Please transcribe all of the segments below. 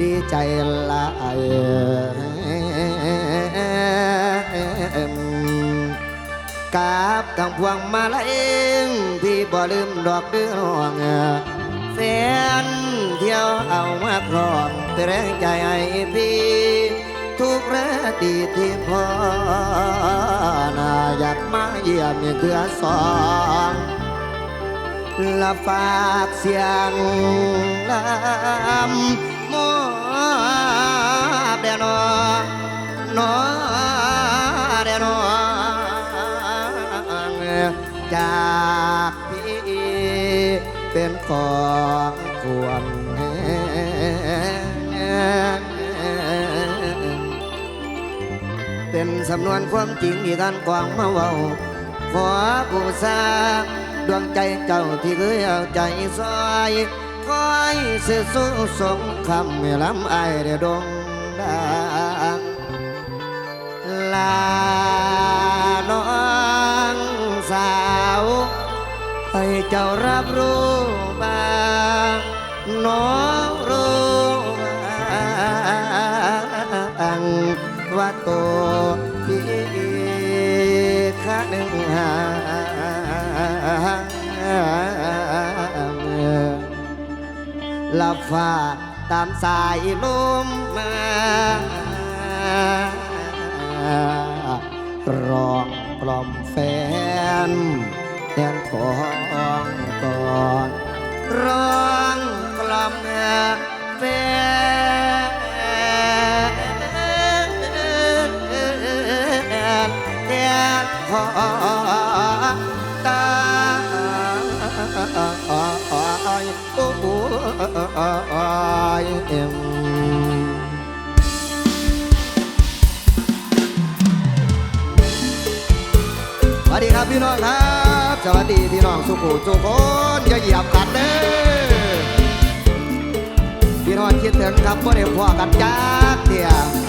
ดีใจลายกับทางพวงมาลัยพี่บ่ลืมดอกเดืองแฟนเที่ยวเอามาครองเป็นแรงใจให้พี่ ทุกราตรีที่พอนาอยากมาเยี่ยมเกือสองละฝากเสียงลำ นอน้อแด่นอจากพี่เป็นของควรเป็นสำนวนความจริงที่ท่านกวางมาเว้าขอบูชาดวงใจเจ้าที่เคยเอาใจซอยคอยเสื่อสู้สงคำให้ลำไอายได้ดงไดัง ลาน้องสาวให้เจ้ารับรู้บ้างน้องรู้บ้างว่าตัวพี่ข้าหนึ่งหางลับฟ้าตามสายลมมา ร้องกล่อมแฟนแทนของก่อนร้องกล่อมแฟนแทนของตาโอ้ยเอ็ม วัสดีครับพี่น้องครับ สวัสดีพี่น้องสุขุสุขนอย่าเหยียบกันเด้อพี่น้องคิดถึงครับเพื่อนพอกันจักเดียว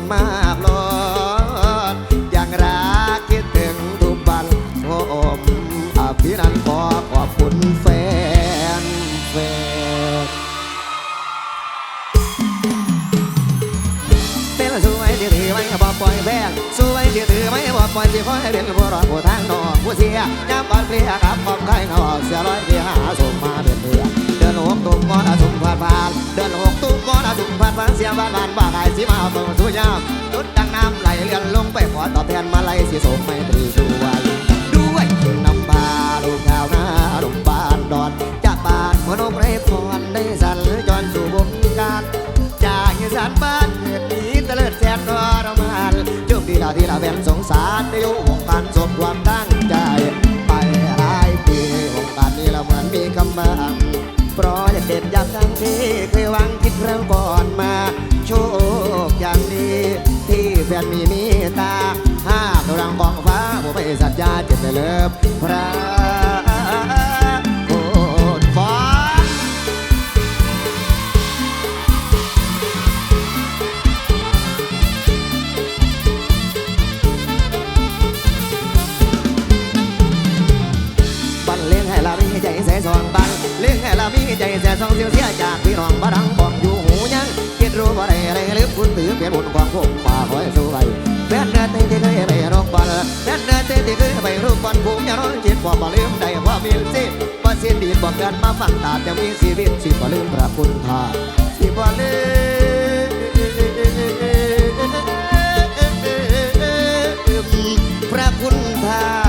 นมากลดยังรักคิดถึงทุกวันผมอภินันท์ขอขอบคุณแฟนแฟนเป็นสวยที่ถือไม่บอกปล่อยแบงสวยที่ถือไม่บอกปล่อยที่คอยเป็นผู้รอดผู้ทางนอกผู้เสียย้ำบอลเปลี่ยครับบอกใครเขาเสียร้อยที่หาสมมาเป็นเพื่อนเดินหกตุ้มมอดสุ่มผ่านผ่านเดินหกตุ้มมอดสุ่มผ่านผ่านเสียงบ้านบ้านว่าไก่สีมาเปิดสุยามจุด ไล่สียสมไม่ตรีด้วยด้วยน้ำปลาลูกชาวหน้าลูกบ้านดอนจากบ้านมโนไรพรได้สันจอนสู่วงการ จากอีสานบ้านเกิดนี้ตะเลิดแสนทรมานจุกดีดาที่ละเป็นสงสารได้อยู่วงการสมความตั้ง ลิบพระคตราเลงให้เรามีใจแสนสว่างบันเลงให้เรามีใจแสนสองเสียวเสียจากพี่น้องบ้านดังบอกอยู่หูยังเกีรู้ว่าอะไรอะไรลืมคุณถือเปลี่ยนบุญความพวกป่าคอยสู้ไปแม่นเดินตะเตะไปรอบบันแม่นเดิ ที่ที่เคยไปรูปบอลภูมิยาจิตบ่บ่ลืมได้ว่ามีสิบ่สิ้นดีบ่กเกินมาฟังตาจะมีชีวิตสิบ่ลืมพระคุณท่าสิบ่ลืมพระคุณท่า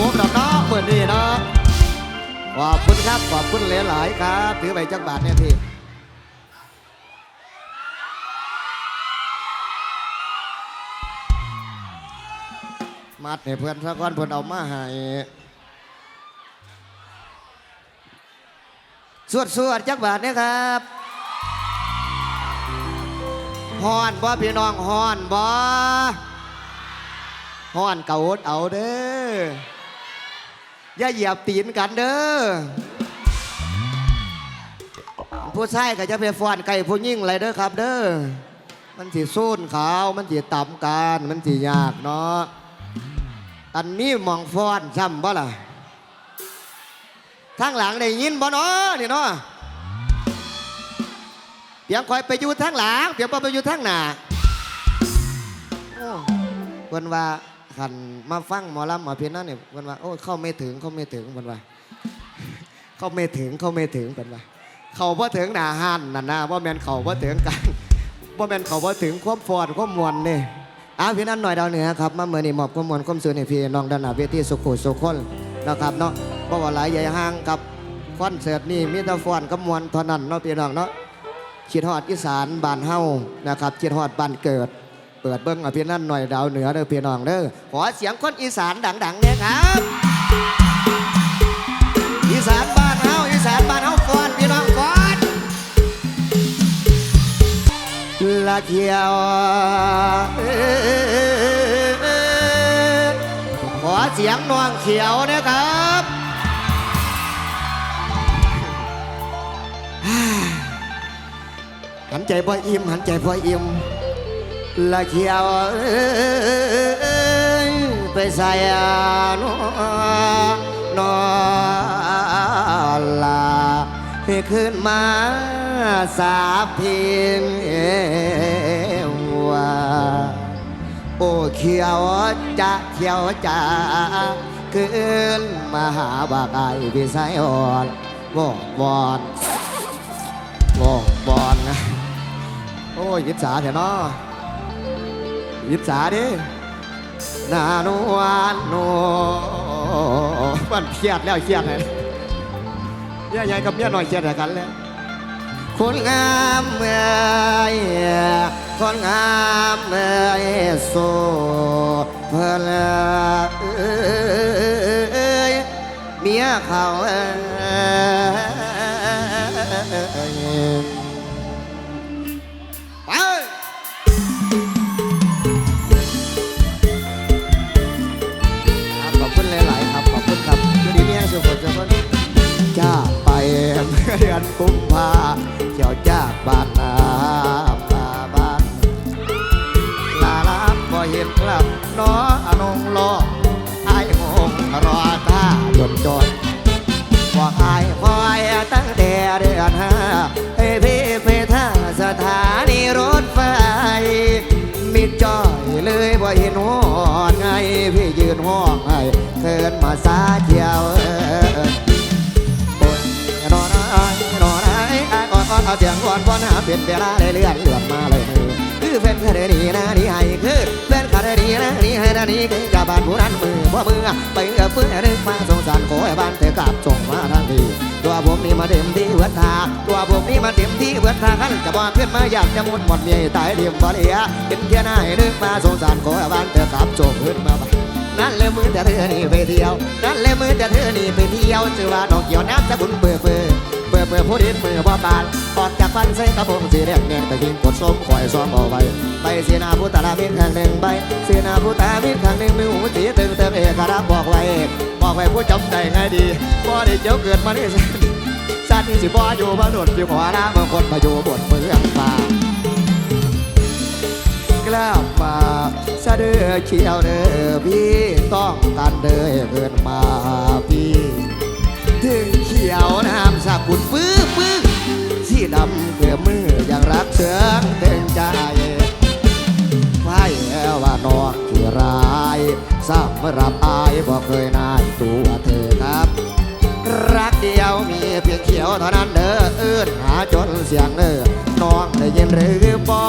สิบ่ตกดอกเนาะเมื่อนี้เนาะขอบคุณครับขอบคุณหลายๆครับถือไปจักบาทเนี่ยพี่มัดให้เพื่อนสักวันเพื่อนเอามาให้สวดสวดๆจักบาทเนี่ยครับฮอนบ่พี่น้องฮอนบ่ฮอนเก่าอดเอาเด้อ อย่าเหยียบตีนกันเด้อผู้ชายก็จะไปฟ้อนไก่ผู้ยิ่งไรเด้อครับ เด้อมันสิสู้นขาว มันสิต่ำกันมันสิยากเนาะอันนี้มองฟ้อนซ้ำบ่ล่ะทางหลังได้ยินบ่เนาะนี่เนาะเพียงคอยไปอยู่ทางหลังเพียงบ่ไปอยู่ทางหน้าโอ้เพิ่นว่า คันมาฟังหมอลำหมอเพียนนั่นเนี่เพิ่นว่าโอ้เข้าไม่ถึงเข้าไม่ถึงเพิ่นว่าเข้าไม่ถึงเข้าไม่ถึงเพิ่นว่าเขาบ่ถึงหนาห้านนั่นนะบ่าแมนเขาบ่ถึงกันบ่าแมนเขาบ่ถึงความฟอนความวลนี่อาพี่นั่นหน่อยดาวเหนือครับมาเมื่อนี้มอบข้อมูลข้อมสื่อในพี่น้องด้านหน้าเวทีสุขุสุขคนนะครับเนาะเพราะว่าหลายใหญ่ห้างกับคอนเสิร์ตนี่มีแต่ฟอนกับมวลเท่านั้นเนาะพี่น้องเนาะคิดฮอดอีสานบ้านเฮานะครับคิดฮอดบ้านเกิด เปิดเบิ้งอาพี่นั่นหน่อยดาวเหนือเด้อพี่น้องเด้อขอเสียงคนอีสานดังๆเนี่ยครับ อีสานบ้านเฮาอีสานบ้านเฮาฟอนพี่น้องฟอนละเขียวขอเสียงน้องเขียวนะครับหันใจพออิ่มหันใจพออิ่ม ละเขียวไปใส่นอนอลาให้ขึ้นมาสาบเพียงว่าโอ้เขียวจะเขียวจะขึ้นมาหาบากไอพี่สายอ่อนวอกบอนวอกบอนนะโอ้ยยิบสาเถอะเนาะ ยิบสาดินานวานโนมันเครียดแล้วเครียดเลยเมียใหญ่กับเมียหน่อยเครียดกันแล้วคนงามเอ่ยคนงามเอ่ยโซเพลเอ้เมียเขาเอ้ย กุมภาเที่ยวจากบ้านนามาบ้านลาลาบ่เห็นครับน้ออนงรอไอ้งงรอท่าจนจนบอกไอ้คอยตั้งแต่เดือนห้าให้พี่ไปท่าสถานีรถไฟมิดจอยเลยบ่เห็นหอดไงพี่ยืนห้องให้เคินมาซาเก่อนก่อนหาเป็นเวลาเลยเลื่อนเลือนมาเลยมือคือแฟนคดีนี้นะนี่ให้คือแฟนคดีนี้นะนี่ให้นะนี่คือกับบ้านผู้นั้นมือบ่มือไปกับเพื่อนนึกมาสงสารขอให้บ้านเธอกลับส่งมาทางทีตัวผมนี่มาเต็มที่เวททาตัวผมนี่มาเต็มที่เวททาขั้นจะบอกขึ้นมาอยากจะมุดหมดเมียตายเดียมบ่เหลียเป็นเพียนาให้นึกมาสงสารขอให้บ้านเธอกลับส่งขึ้นมาบ้านนั่นเลยมือแต่เธอนี่ไปเที่ยวนั่นเลยมือแต่เธอนี่ไปเที่ยวชื่อว่าดอกเขียวน้ำสกุลเปื่อเปื่อ อเปื่อผู้ดินมือบ่ปานออกจากฟันใส่กระพงสีแดงแดงตะกินกดส้มข่อยซ้อมเอาไว้ไปเสีนาผู้ตาลามินข้างหนึ่งใบเสีนาผู้ตามินข้างหนึ่งมือหูสีตึงเติมเอกราบบอกไว้บอกไว้ผู้จำใจไงดีบ่ได้เจ้าเกิดมาได้สชาตินี้สิบ่อยู่บ่โดดอยู่ขอน้ำบางคนมาอยู่บนเมืองป่ากลับมาซะเด้อเขียวเด้อพี่ต้องการเด้อเกินมาพี่ ถึงเขียวน้ำสาบุญปื้อปื้อสีดำเกลือมืออย่างรักเสืองเต็มใจไฟแอว่านองที่ร้ายสำหรับอายบอกเคยนายตัวเธอครับ รักเดียวมีเพียงเขียวเท่านั้นเด้อเอื้นหาจนเสียงเด้อน้องได้ยินหรือบ่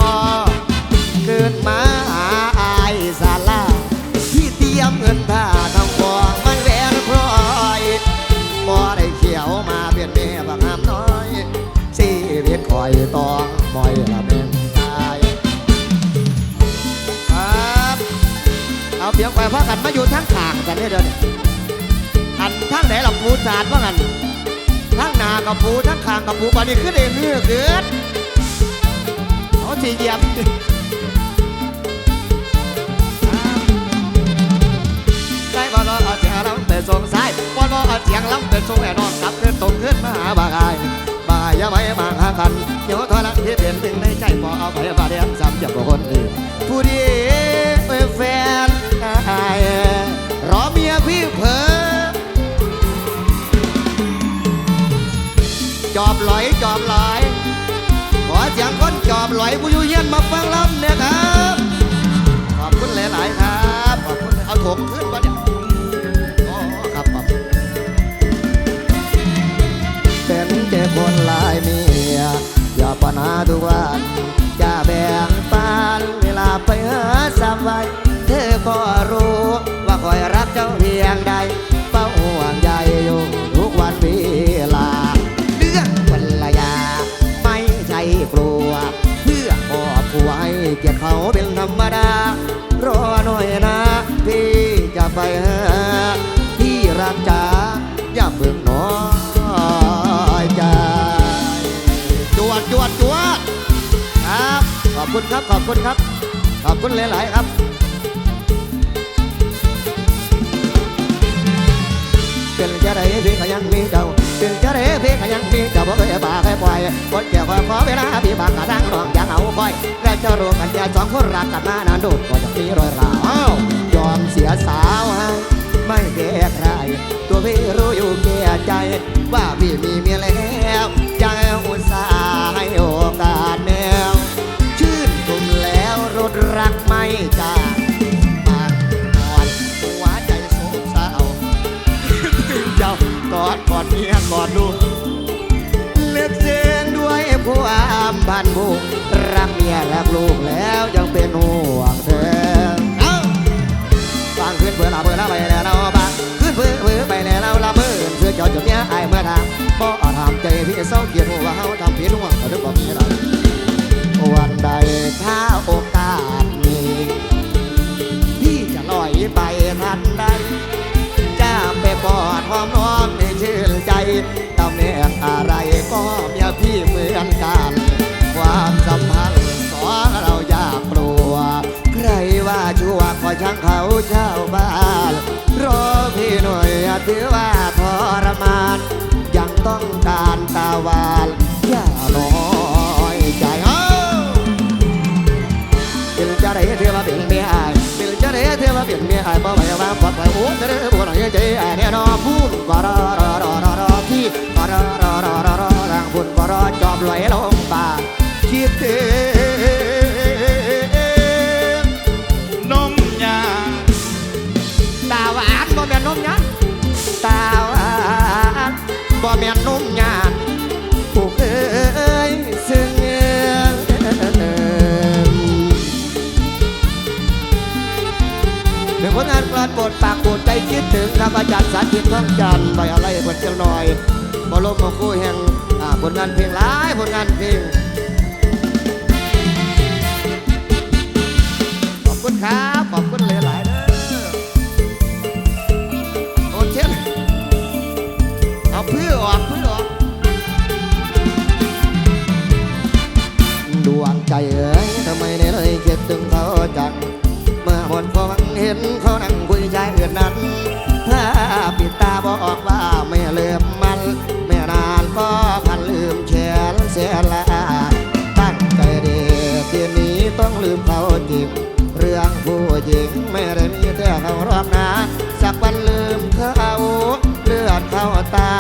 ากันมาอยู่ทั้งขางกันเนี่ยเดี๋ยวนี้อันทั้งไหนเราปูสาดว่ากันทั้งนากับปูทั้งขางกับปูบันนี้ขึ้นเองเนื้อเกิดเขาสีเหยียบใส่บอลเอาเสียงลำเปิดส่งสายบอลเอาเสียงลำเปิดส่งแน่นอนกลับขึ้นตรงขึ้นมาหาบางอายบายอย่าไว้บางหากันเดี๋ยวทอรันที่เปลี่ยนถึงในใจพอเอาไปบาเดียมซ้ำจากคนอื่นผู้ดีเป็นแฟน อบหลอยจอบหลอย ขอเสียงคนจอบหลอยผู้อยู่เย็นมาฟังลำเนี่ยครับ ขอบคุณหลาย ๆ ครับ ขอบคุณเอาถงขึ้นมาเนี่ยอ๋อครับครับเป็นเจ้าคนหลายเมียอย่าปัญหาทุกวันอย่าแบ่งปันเวลาไปหาสามวันเธอก็รู้ว่าคอยรักเจ้าเพียงใด เกียรติเขาเป็นธรรมดารอหน่อยนะพี่จะไปหาที่รักจ๋าอย่าเพิ่งน้อยใจจวดจวดจวดครับ ขอบคุณครับขอบคุณครับ ขอบคุณหลาย ๆ ครับเป็นจะได้พี่ก็ยังมีเจ้า เป็นจะได้พี่ก็ยังมีเจ้าบ่เคยบาเคยปล่อยกดเกี่ยวคอยขอเวลาพี่บางกระทั่งน้องยังเอาคอยและจะรู้กันอย่าสองคนรักกันมานานดูก็จะมีรอยร้าวยอมเสียสาวไม่แก้ใคร ตัวพี่รู้อยู่แก่ใจ ว่าพี่มีเมียแล้วยังอุตส่าห์ให้โอกาสแนว ชื่นชมแล้วรถรักไม่จา กอดเมียกอดลูกเลือกเส้นด้วยความพันผูกรักเมียรักลูกแล้วยังเป็นห่วงเธอเอาฟังขึ้นเพื่อลาเพื่อลาไปแล้วเราบ้างขึ้นเพื่อเพื่อไปแล้วเราละเมื่อเพื่อจอดจุดเนี้ยไอ้เมื่อทางบ่ทำใจพี่เศร้าเกียดหัวเขาทำผิดหัวเขาถึงบอกมีเราวันใดถ้าโอกาสมีพี่จะลอยไปทันใด กอดหอมน้อมในชื่นใจตำแหน่งอะไรก็เมียพี่เหมือนกัน ความสัมพันธ์สองเราอยากกลัว ใครว่าชั่วก็ช่างเขาเช่าบ้านรอพี่หน่อยถือว่าทรมาน ยังต้องการตาวานอย่าน้อยใจเอ้าเป็นจะได้เธอมาเป็นเมียอาย เป็นจะได้เธอมาเป็นเมียอายบ่ไหวว่าปอดภัยโอ้จะได้บ่หน่อยใจอายแน่นอพูดก็รอรอรอรอรอพี่ก็รอรอรอรอรอร่างพูดก็รอจอบไหลลงปาคิดถึงนมยาตาหวานบ่แม่นนมหยังตา ใจคิดถึงครับอาจารย์สาธิตท้องจันทร์ไปอะไรบทเจ้าหน่อยบอลมของคู่แห่งผลงานเพลงหลายผลงานเพลงขอบคุณครับขอบคุณหลายๆเด้อโอเช่นเอาเพื่อออกเพื่อออกดวงใจเอ็นเขานั่งคุยใจอื่นนั้นถ้าปิดตาบอกว่าไม่ลืมมัน ไม่นานก็พันลืมแขนเสียละตั้งใจเดีทีนี้ต้องลืมเขาจิบเรื่องผู้หญิงไม่ได้มีแต่เขารอบนะสักวันลืมเขาเลือดเขาตา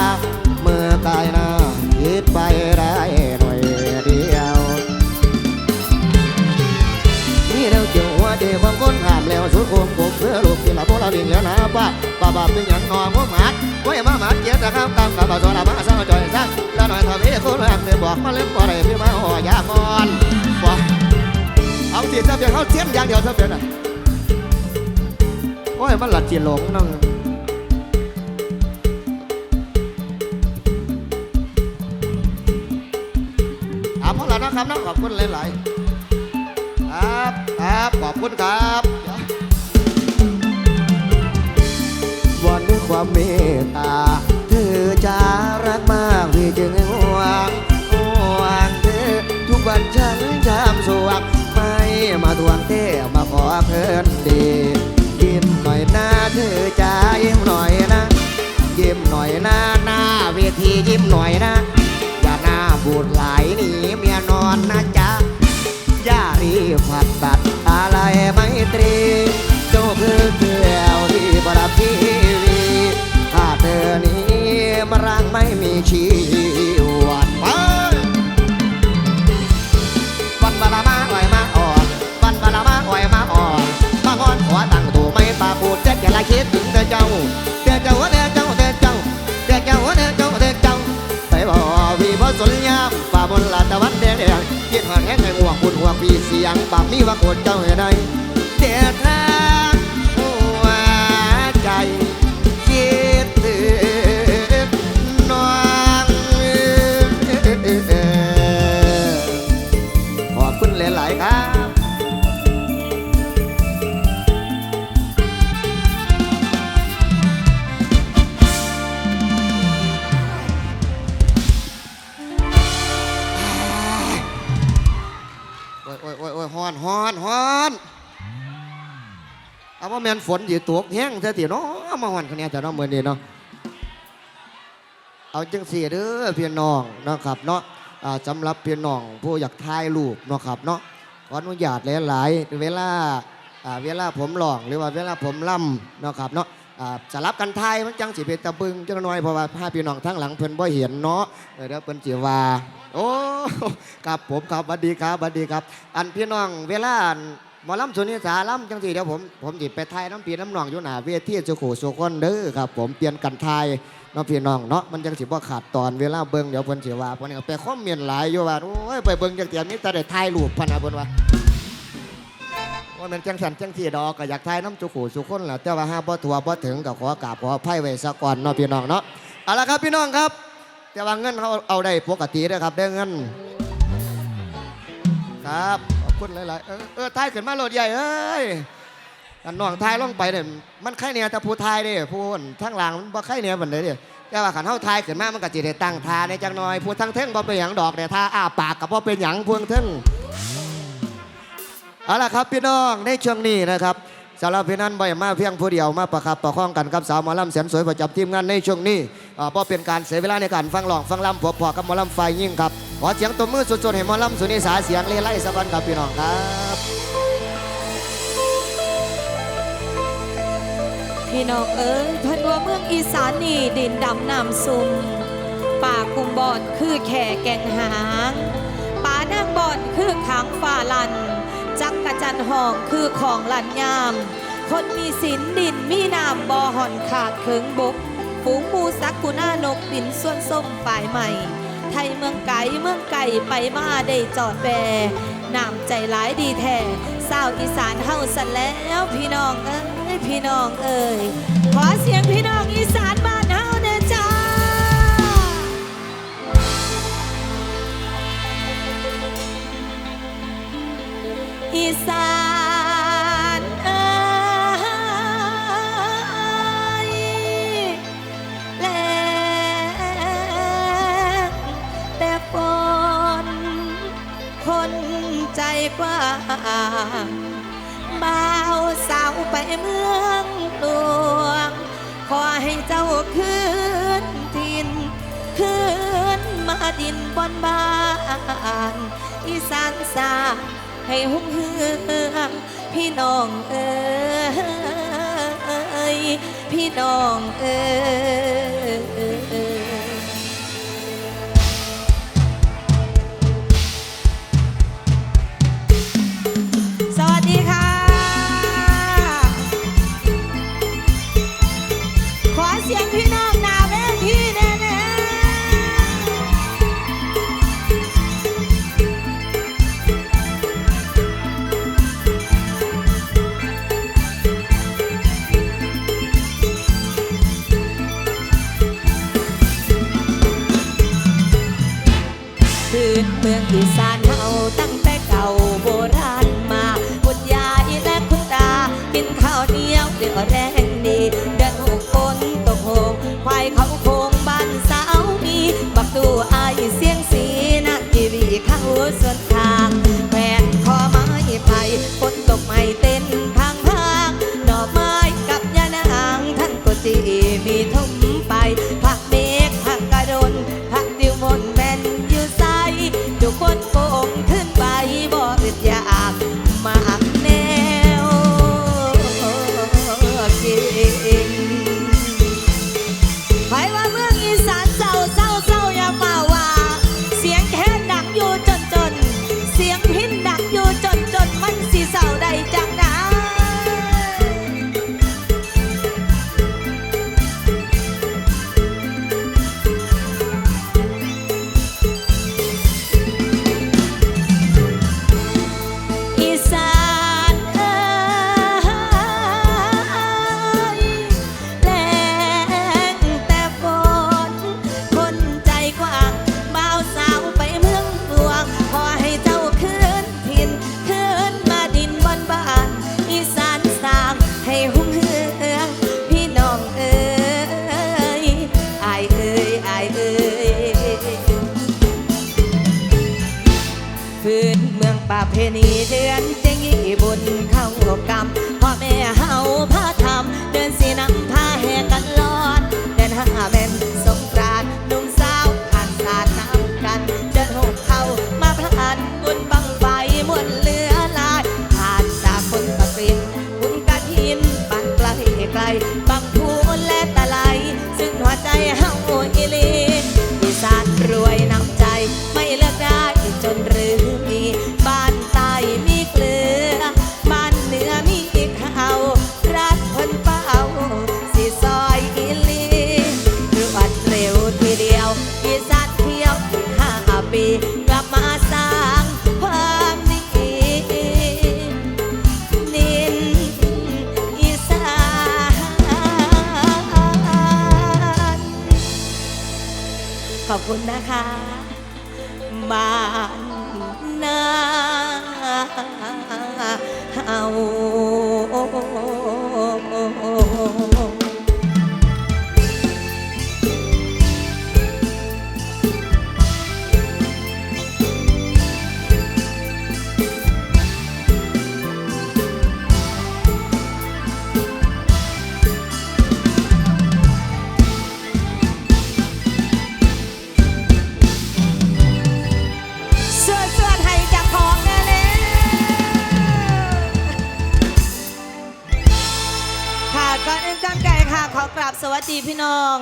ดิ่าป้าบ้าเป็นอย่างนอนพวกหมาดไว้มาหมาดเกียรติข้ามตามกับบ่าวสวนมาสร้างจอยสร้างแล้วหน่อยทำให้คนรักเดือบอกมาเล่นบ่ได้พี่มาห่อยากอนบอกเอาเสิถ้าเพียงเขาเทียนอย่างเดียวเพียงน่ะโอ้ยมันหลัดจีนหลงนั่งเอาพอแล้วนะครับนะขอบคุณหลายๆครับครับขอบคุณครับ้วยความเมตตา เธอจะรักมากพี่จึงห่วงห่วงเธอทุกวันฉันจำสวงไม่มาทวงเต้มาขอเพิ่นดียิ้มหน่อยนะเธอจะยิ้มหน่อยนะยิ้มหน่อยนะหน้าเวทียิ้มหน่อยนะอย่าหน้าบูดไหลหนีเมียนอนนะจ๊ะ ชีวันไปวันบาลามาอ่อยมาอ่อนวันบาลามาอ่อยมาอ่อนมางอนหัวตั้งตัวไม่ปาปูดเจ็ดอย่าละคิดถึงเธอเจ้าเธอเจ้าเธอเจ้าเธอเจ้าเธอเจ้าเธอเจ้าเธอเจ้าไปบ่วีบ่สนยามฝ่าบนลาดตะวันแดงแดงคิดหอนแห้งให้ห่วงคุณห่วงพี่เสียงปากมีว่าโกรธเจ้าให้ได้ มนฝนอยู่ตกแห้งเสียทีเนาะมาฮ้อนคะแนนแต่เนาะมื้อนี้เนาะเอาจังสี่เด้อพี่น้องนะครับเนาะสำหรับพี่น้องผู้อยากถ่ายรูปเนาะครับเนาะขออนุญาตหลายๆเวลาเวลาผมร้องหรือว่าเวลาผมล่ำเนาะครับเนาะสลับกันถ่ายมันจังสิเป็นตะบึงจังน้อยเพราะว่าพาพี่น้องทั้งหลังเพิ่นบ่เห็นเนาะเออเดี๋ยวเพิ่นสิว่าโอ้ครับผมครับสวัสดีครับสวัสดีครับ อันพี่น้องเวลา หมอลำสุนิสาลำจังสีเดี๋ยวผมผมจิไปไทยน้ำปีน้ำหนองอยู่หนาเวทีสุขุสุคนเด้อครับ ผมเปลี่ยนกันไทยน้องพี่น้องเนาะมันจังสิบ่ขาดตอนเวลาเบิ่งเดี๋ยวเพิ่นสิว่าเพิ่นก็ไปคอมเมนต์หลายอยู่ว่าโอ้ยไปเบิ่งจังเตียนี้แต่ได้ถ่ายรูปพะนะเพิ่นว่าว่ามันจังสันจังสีดอกก็อยากถ่ายน้ำสุขุสุคนแหละแต่ว่าห้าบ่ทัวบ่ถึงก็ขอกราบขออภัยไว้ซะก่อนเนาะพี่น้องเนาะเอาละครับพี่น้องครับ แต่ว่าเงินเขาเอาได้ปกตินะครับได้เงินครับ คนหลายๆ เออเออทายขึ้นมาโหลดใหญ่เอ้ยอันน้องทายลงไปเนี่ยมันไข่เนี่ยแต่ผู้ทายเด้ผู้อั่นทั้งหลังมันบ่ไข่เนี่ยบันเด้เด้แต่ว่าขันเฮาทายขึ้นมามันก็สิได้ตั้งทาในจังน้อยผู้ทั้งเท่งบ่เป็นหยังดอกแต่ทาอ้าปากกับ่เป็นหยังพวงเท่งเอาล่ะครับพี่น้องในช่วงนี้นะครับ สำหรับพี่นั้นบ่อยมาเพียงผู้เดียวมาประคับประคองกันกับสาวหมอลำแสนสวยประจำทีมงานในช่วงนี้อ่าเพราะเป็นการเสียเวลาในการฟังร้องฟังลำพบพอกับหมอลำไฟยิ่งครับขอเสียงตบมือสดๆให้หมอลำสุนิสาเสียงเลไล่สะบันครับพี่น้องครับพี่น้องเอ๋ยเพิ่นว่าเมืองอีสานนี่ดินดำน้ำซุ่มป่ากุมบอนคือแข่แกงหางป่านางบอนคือขางฝ่าลัน จักกะจันหองคือของหลันยาม คนมีสินดินมีน้ำบ่อห่อนขาดเคิงบกฝูงมูสักกุน่านกบินส่วนส้มฝ่ายใหม่ ไทยเมืองไก่เมืองไก่ไปมาได้จอดแบน้ำใจร้ายดีแท้สาวอีสานเฮาสันแล้วพี่น้องเอ้ยพี่น้องเอ้ยขอเสียงพี่น้อง สานเอ้ยแลงแต่ฝนคนใจกว้างบ่าวสาวไปเมืองหลวง ขอให้เจ้าคืนทินคืนมาดินบนบ้านอีสานสา ให้หุ่งเฮืองพี่น้องเอ้ยพี่น้องเอ้ย ๆพื้นเมืองอีสาน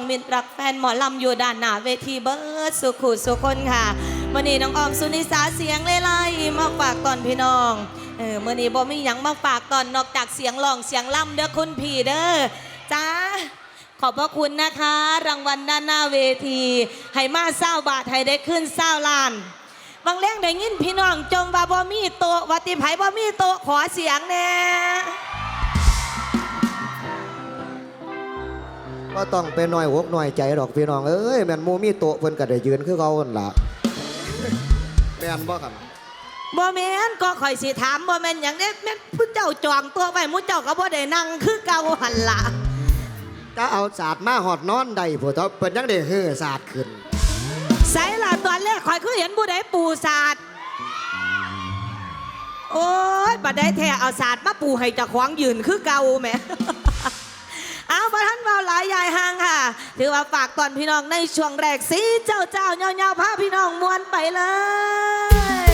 มิตรรักแฟนหมอลำอยู่ด้านหน้าเวทีเบิร์ดสุขุสุคนค่ะมื่อนี้น้องออมสุนิสาเสียงเล่ยๆมาฝากตอนพี่น้องเออมื่อนี้บ่มีหยังมาฝากตอนนอกจากเสียงร้องเสียงล่ำเด้อคุณพี่เด้อจ้าขอบพระคุณนะคะ รางวัลด้านหน้าเวทีให้มาเศร้าบาทให้ได้ขึ้นเศร้าล้านบางเรื่องได้ยินพี่น้องจมว่าบ่มีโตวัติไผบ่มีโตขอเสียงแน่ ก็ต้องเป็นหน่อยหกหน่อยใจดอกพี่น้องเอ้ยแม่นหมูมีโต๊ะเพิ่นก็ได้ยืนคือเขาหั่นล่ะแม่นบ่ครับบ่แม่นก็ข่อยสิถามบ่แม่นหยังเด้แม่นผู้เจ้าจองตัวไว้หมู่เจ้าก็บ่ได้นั่งคือเก่าหั่นล่ะก็เอาศาสตร์มาหอดนอนได้ผู้เฒ่าเพิ่นยังได้เฮือศาสตร์ขึ้นใส่ล่ะตอนแรกข่อยคือเห็นผู้ใดปูศาสตร์โอ้ยบัดได้แท้เอาศาสตร์มาปูให้เจ้าของยืนคือเก่าแหม เอาบ่ทันเว้าหลายยายห่างค่ะ ถือว่าฝากตอนพี่น้องในช่วงแรกสีเจ้าเจ้าเงาๆพาพี่น้องมวนไปเลย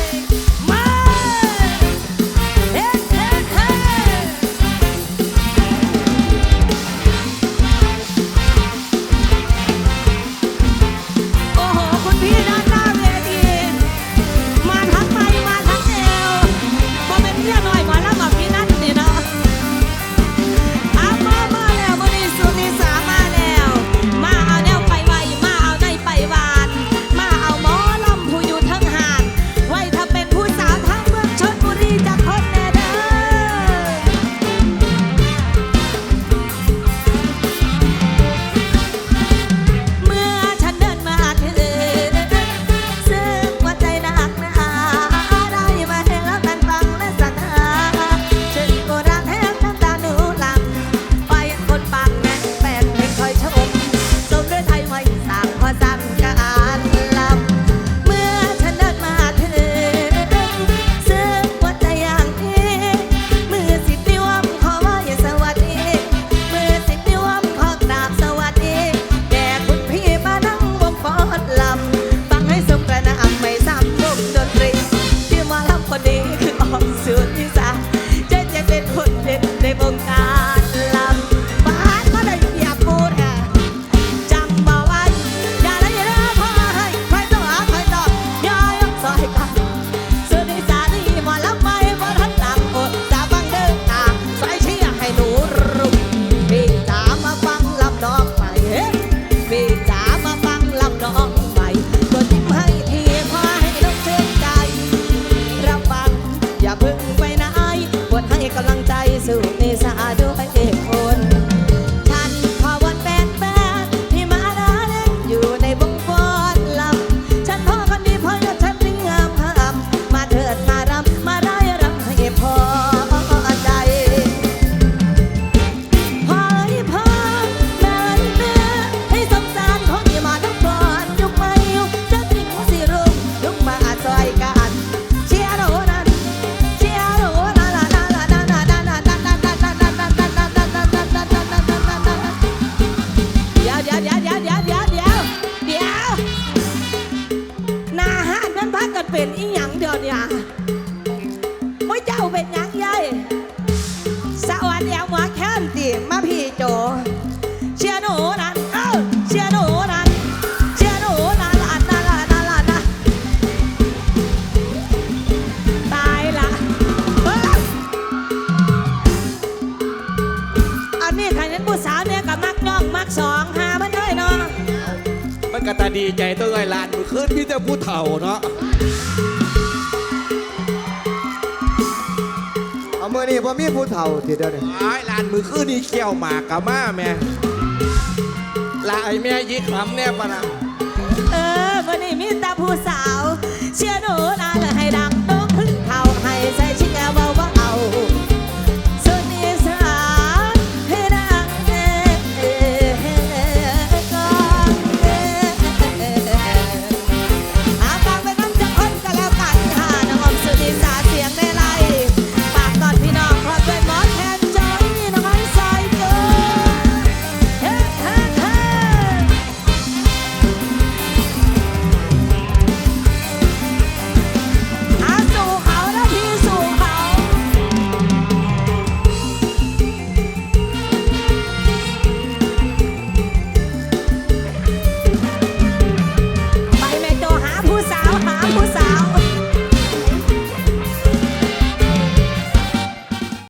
ไอแม่ยิกขำแน่ปะนะ เออวันนี้มีแต่ผู้สาว เชื่อหนูนะเธอให้ดัง